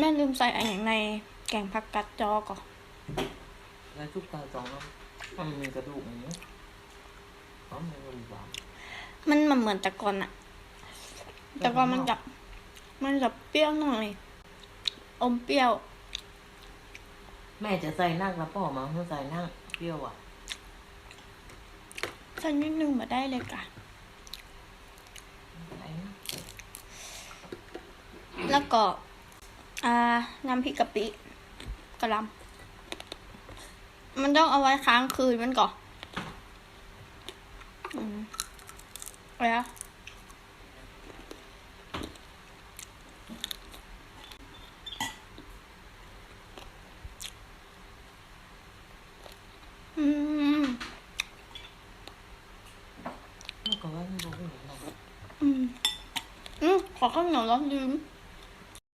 แม่ลืมใส่อะไรอย่างในแกงผักกัดจอก่อนแล้วชุบตาจองแล้วมันมีกระดูกอย่างนี้อ๋อมันเป็นหวานมันมันเหมือนแต่ก่อนอะแต่ก่อนมันจะมันจะเปรี้ยวหน่อย อมเปรี้ยว แม่จะใส่นั่งกระป๋อมาเพื่อใส่นั่งเปรี้ยวอะใส่นิดนึงมาได้เลยค่ะใส่นะแล้วก็ อ่าน้ำพริกกะปิกระหลำมันต้องเอาไว้ค้างคืนมันก่อนอืมเอาแล้วอืมแล้วก็ว่าไม่รู้ว่าหนูอืมอืม ขอข้าวเหนียวร้อนลืมอ